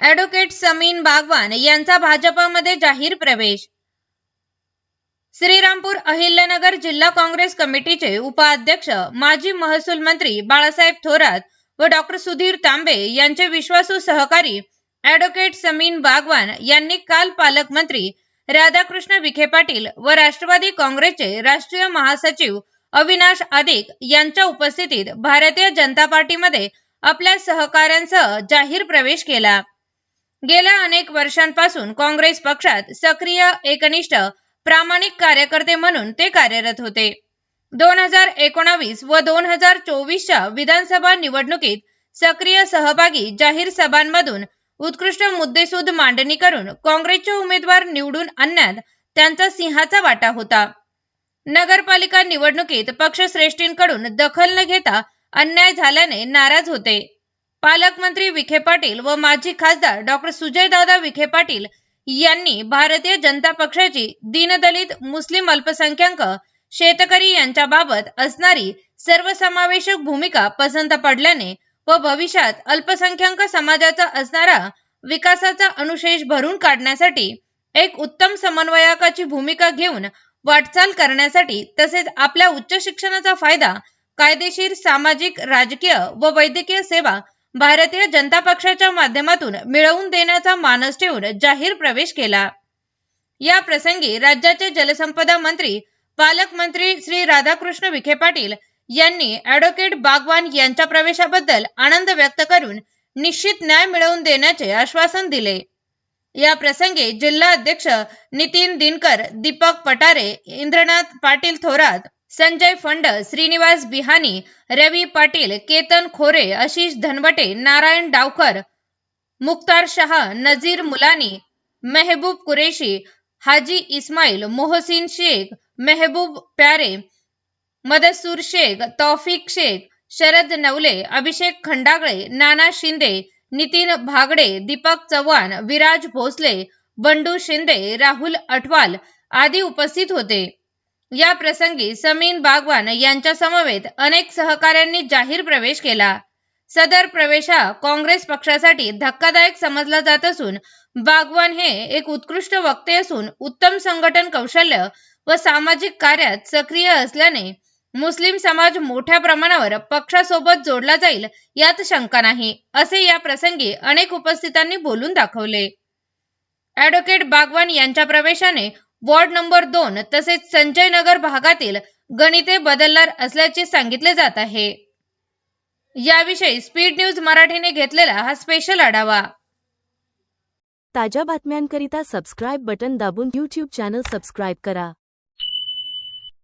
Advocate Sameen Bagwan यांचा भाजपमध्ये जाहीर प्रवेश. श्रीरामपूर अहिल्यानगर जिल्हा काँग्रेस कमिटीचे उपाध्यक्ष माजी महसूल मंत्री बाळासाहेब थोरात व डॉक्टर सुधीर तांबे यांचे विश्वासू सहकारी एडवोकेट समीन बागवान यांनी काल पालकमंत्री राधाकृष्ण विखे पाटील व राष्ट्रवादी काँग्रेसचे राष्ट्रीय महासचिव अविनाश आदिक यांच्या उपस्थितीत भारतीय जनता पार्टीमध्ये आपल्या सहकाऱ्यांसह जाहीर प्रवेश केला. गेल्या अनेक वर्षांपासून काँग्रेस पक्षात सक्रिय एकनिष्ठ प्रामाणिक कार्यकर्ते म्हणून ते कार्यरत होते. दोन हजार एकोणावीस व दोन हजार चोवीसच्या विधानसभा निवडणुकीत सक्रिय सहभागी जाहीर सभांमधून उत्कृष्ट मुद्देसूद मांडणी करून काँग्रेसचे उमेदवार निवडून आणण्यात त्यांचा सिंहाचा वाटा होता. नगरपालिका निवडणुकीत पक्षश्रेष्ठींकडून दखल न घेता अन्याय झाल्याने नाराज होते. पालकमंत्री विखे पाटील व माजी खासदार डॉक्टर सुजयदादा विखे पाटील यांनी भारतीय जनता पक्षाची दीनदलित मुस्लिम अल्पसंख्याक शेतकरी यांच्याबाबत असणारी सर्वसमावेशक भूमिका पसंत पडल्याने व भविष्यात अल्पसंख्याक समाजाचा असणारा विकासाचा अनुशेष भरून काढण्यासाठी एक उत्तम समन्वयकाची भूमिका घेऊन वाटचाल करण्यासाठी तसेच आपल्या उच्च शिक्षणाचा फायदा कायदेशीर सामाजिक राजकीय व वैद्यकीय सेवा भारतीय जनता पक्षाच्या माध्यमातून मिळवून देण्याचा मानस ठेवून जाहीर प्रवेश केला. या प्रसंगी राज्याचे जलसंपदा मंत्री पालकमंत्री श्री राधाकृष्ण विखे पाटील यांनी ॲडव्होकेट बागवान यांच्या प्रवेशाबद्दल आनंद व्यक्त करून निश्चित न्याय मिळवून देण्याचे आश्वासन दिले. या प्रसंगी जिल्हा अध्यक्ष नितीन दिनकर दीपक पटारे इंद्रनाथ पाटील थोरात संजय फंड श्रीनिवास बिहानी रवी पाटील केतन खोरे आशिष धनवटे नारायण डावकर मुक्तार शाह नजीर मुलानी मेहबूब कुरेशी हाजी इस्माईल मोहसिन शेख मेहबूब प्यारे मदसूर शेख तौफिक शेख शरद नवले अभिषेक खंडागळे नाना शिंदे नितीन भागडे दीपक चव्हाण विराज भोसले बंडू शिंदे राहुल अठवाल आदी उपस्थित होते. या प्रसंगी समीन बागवान यांच्या समवेत अनेक सहकाऱ्यांनी जाहीर प्रवेश केला. सदर प्रवेश हा काँग्रेस पक्षासाठी धक्कादायक समजला जात असून बागवान हे एक उत्कृष्ट वक्ते असून उत्तम संघटन कौशल्य व सामाजिक कार्यात सक्रिय असल्याने मुस्लिम समाज मोठ्या प्रमाणावर पक्षासोबत जोडला जाईल यात शंका नाही असे या प्रसंगी अनेक उपस्थितांनी बोलून दाखवले. ॲडव्होकेट बागवान यांच्या प्रवेशाने वॉर्ड नंबर दोन तसेच संजय नगर भागातील गणिते बदलणार असल्याचे सांगितले जात आहे. याविषयी स्पीड न्यूज मराठीने घेतलेला हा स्पेशल आढावा. ताज्या बातम्यांकरिता सबस्क्राईब बटन दाबून यूट्यूब चॅनल सबस्क्राईब करा.